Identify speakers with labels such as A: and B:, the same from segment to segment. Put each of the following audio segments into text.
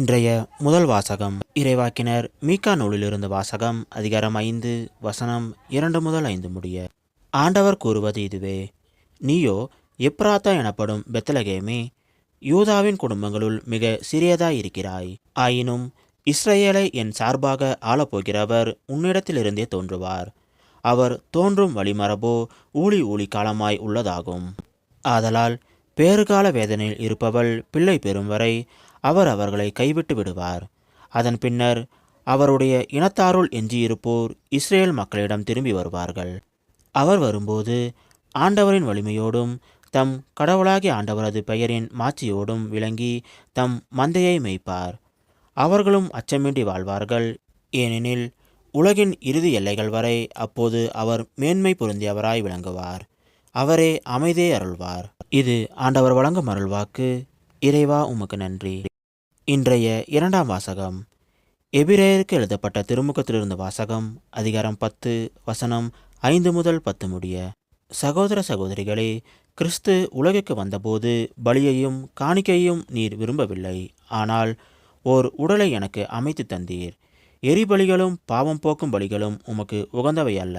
A: இன்றைய முதல் வாசகம் இறைவாக்கினர் மீகா நூலிலிருந்து வாசகம் அதிகாரம் ஐந்து வசனம் இரண்டு முதல் ஐந்து முடிய. ஆண்டவர் கூறுவது இதுவே நீயோ எப்ராத்தா எனப்படும் பெத்தலகேமே யூதாவின் குடும்பங்களுள் மிக சிறியதாய் இருக்கிறாய் ஆயினும் இஸ்ரேலை என் சார்பாக ஆளப்போகிறவர் உன்னிடத்திலிருந்தே தோன்றுவார். அவர் தோன்றும் வழிமரபோ ஊழி ஊழி காலமாய் உள்ளதாகும். ஆதலால் பேறுகால வேதனையில் இருப்பவள் பிள்ளை பெறும் வரை அவர் அவர்களை கைவிட்டு விடுவார். அதன் பின்னர் அவருடைய இனத்தாருள் எஞ்சியிருப்போர் இஸ்ரேல் மக்களிடம் திரும்பி வருவார்கள். அவர் வரும்போது ஆண்டவரின் வலிமையோடும் தம் கடவுளாகிய ஆண்டவரது பெயரின் மாட்சியோடும் விளங்கி தம் மந்தையை மேய்ப்பார். அவர்களும் அச்சமின்றி வாழ்வார்கள். ஏனெனில் உலகின் இறுதி எல்லைகள் வரை அப்போது அவர் மேன்மை பொருந்தியவராய் விளங்குவார். அவரே அமைதியே அருள்வார். இது ஆண்டவர் வழங்கும் அருள்வாக்கு. இறைவா உமக்கு நன்றி. இன்றைய இரண்டாம் வாசகம். எபிரேயருக்கு எழுதப்பட்ட திருமுகத்திலிருந்து வாசகம் அதிகாரம் பத்து வசனம் ஐந்து முதல் பத்து முடிய. சகோதர சகோதரிகளே கிறிஸ்து உலகுக்கு வந்தபோது பலியையும் காணிக்கையும் நீர் விரும்பவில்லை. ஆனால் ஓர் உடலை எனக்கு அமைத்து தந்தீர். எரிபலிகளும் பாவம் போக்கும் பலிகளும் உமக்கு உகந்தவை அல்ல.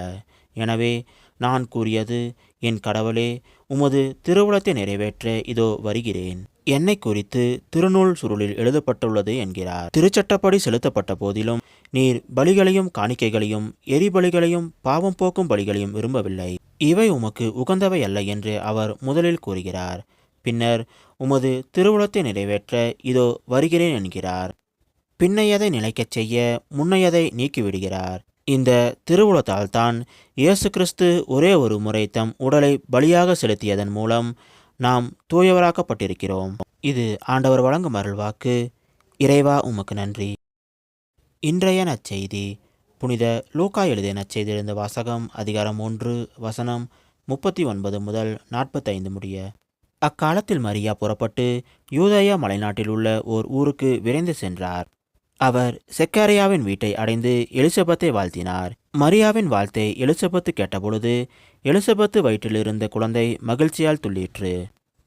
A: எனவே நான் கூறியது என் கடவுளே உமது திருவுளத்தை நிறைவேற்ற இதோ வருகிறேன். என்னை குறித்து திருநூல் சுருளில் எழுதப்பட்டுள்ளது என்கிறார். திருச்சட்டப்படி செலுத்தப்பட்ட போதிலும் நீர் பலிகளையும் காணிக்கைகளையும் எரிபலிகளையும் பாவம் போக்கும் பலிகளையும் விரும்பவில்லை. இவை உமக்கு உகந்தவை அல்ல என்று அவர் முதலில் கூறுகிறார். பின்னர் உமது திருவுளத்தை நிறைவேற்ற இதோ வருகிறேன் என்கிறார். பின்னையதை நிலைக்கச் செய்ய முன்னையதை நீக்கிவிடுகிறார். இந்த திருவுளத்தால் தான் இயேசு கிறிஸ்து ஒரே ஒரு முறை தம் உடலை பலியாக செலுத்தியதன் மூலம் நாம் தூயவராக்கப்பட்டிருக்கிறோம். இது ஆண்டவர் வழங்கும் அருள்வாக்கு. இறைவா உமக்கு நன்றி. இன்றைய நற்செய்தி புனித லூக்கா எழுதிய நற்செய்தியிலிருந்து வாசகம் அதிகாரம் ஒன்று வசனம் முப்பத்தி ஒன்பது முதல் நாற்பத்தைந்து முடிய. அக்காலத்தில் மரியா புறப்பட்டு யூதயா மலைநாட்டில் உள்ள ஓர் ஊருக்கு விரைந்து சென்றார். அவர் செக்காரியாவின் வீட்டை அடைந்து எலிசபெத்தை வாழ்த்தினார். மரியாவின் வாழ்த்தை எலிசபெத்து கேட்டபொழுது எலிசபெத்து வயிற்றிலிருந்த குழந்தை மகிழ்ச்சியால் துள்ளிற்று.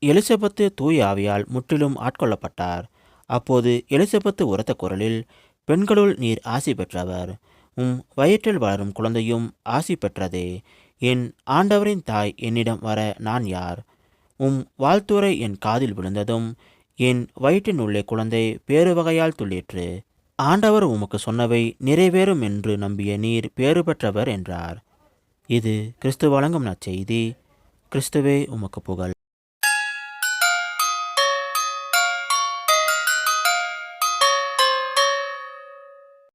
A: எலிசபெத்து தூய் ஆவியால் முற்றிலும் ஆட்கொள்ளப்பட்டார். அப்போது எலிசபெத்து உரத்த குரலில் பெண்களுள் நீர் ஆசி பெற்றவர். உம் வயிற்றில் வளரும் குழந்தையும் ஆசி பெற்றதே. என் ஆண்டவரின் தாய் என்னிடம் வர நான் யார்? உம் வாழ்த்துரை என் காதில் விழுந்ததும் என் வயிற்றின் உள்ளே குழந்தை பேறு வகையால் துள்ளிற்று. ஆண்டவர் உமக்கு சொன்னவை நிறைவேறும் என்று நம்பிய நீர் பேறு பெற்றவர் என்றார். இது கிறிஸ்து வழங்கும் நற்செய்தி. கிறிஸ்துவே உமக்கு புகழ்.